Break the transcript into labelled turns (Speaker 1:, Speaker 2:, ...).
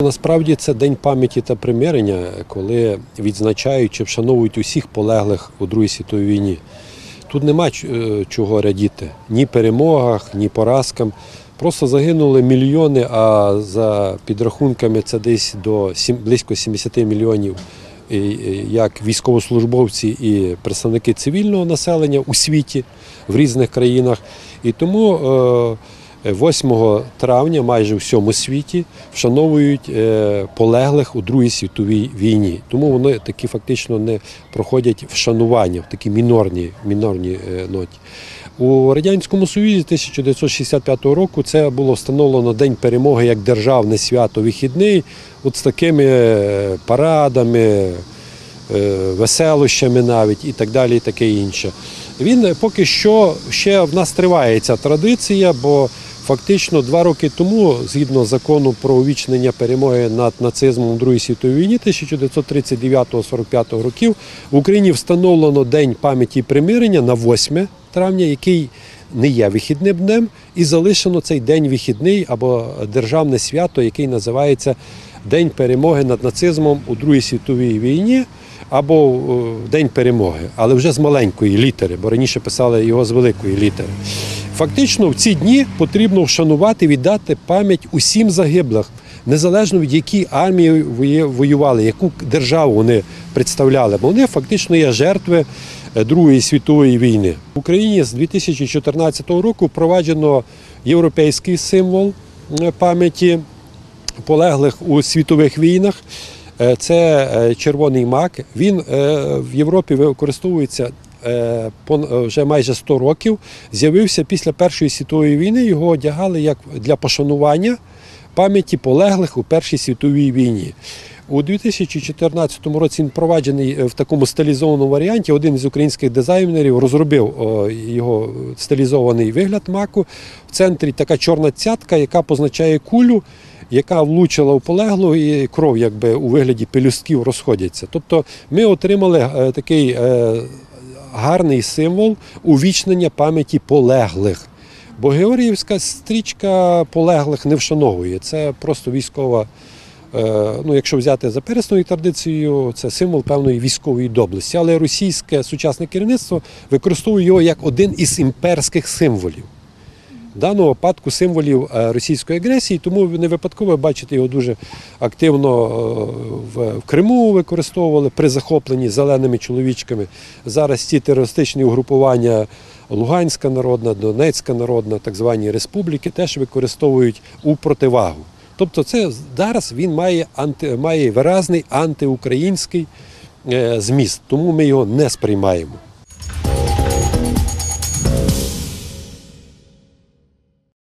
Speaker 1: Насправді це день пам'яті та примирення, коли відзначають чи вшановують усіх полеглих у Другій світовій війні. Тут нема е, чого радіти ні перемогах, ні поразкам. Просто загинули мільйони, а за підрахунками це десь до близько 70 мільйонів як військовослужбовці і представники цивільного населення у світі в різних країнах. І тому е, 8 травня майже у всьому світі вшановують е, полеглих у Другій світовій війні. Тому вони такі фактично не проходять вшанування в такій мінорній, мінорній е, ноті. У Радянському Союзі 1965 року це було встановлено День перемоги як державне свято вихідний, от з такими е, парадами, веселощами навіть і так далі, і таке інше. Він поки що ще в нас триває ця традиція, бо фактично два роки тому, згідно закону про увічнення перемоги над нацизмом у Другій світовій війні 1939-45 років, в Україні встановлено День пам'яті і примирення на 8 травня, який не є вихідним днем, і залишено цей день вихідний або державне свято, який називається День перемоги над нацизмом у Другій світовій війні або е, День перемоги, але вже з маленької літери, бо раніше писали його з великої літери. Фактично, в ці дні потрібно вшанувати, віддати пам'ять усім загиблих, незалежно від якій армії воювали, яку державу вони представляли, бо вони фактично є жертви е, Другої світової війни. В Україні з 2014 року впроваджено європейський символ е, пам'яті полеглих у світових війнах. Е, Це червоний мак. Він в Європі використовується вже майже 100 років. З'явився після Першої світової війни. Його одягали як для пошанування пам'яті полеглих у Першій світовій війні. У 2014 році він впроваджений е, в такому стилізованому варіанті. Один із українських дизайнерів розробив його стилізований вигляд маку. В центрі така чорна цятка, яка позначає кулю, яка влучила у полеглу, і кров якби у вигляді пелюстків розходяться. Тобто ми отримали е, такий е, гарний символ увічнення пам'яті полеглих. Бо Георгіївська стрічка полеглих не вшановує. Це просто військова. е, Ну, якщо взяти за пересною традицією, це символ певної військової доблесті. Але російське сучасне керівництво використовує його як один із імперських символів. В даному випадку символів е, російської агресії, тому не випадково бачите його дуже активно е, в в Криму використовували при захопленні зеленими чоловічками. Зараз ці терористичні угрупування Луганська народна, Донецька народна, так звані республіки теж використовують у противагу. Тобто, це зараз він має анти, має виразний антиукраїнський е, зміст, тому ми його не сприймаємо.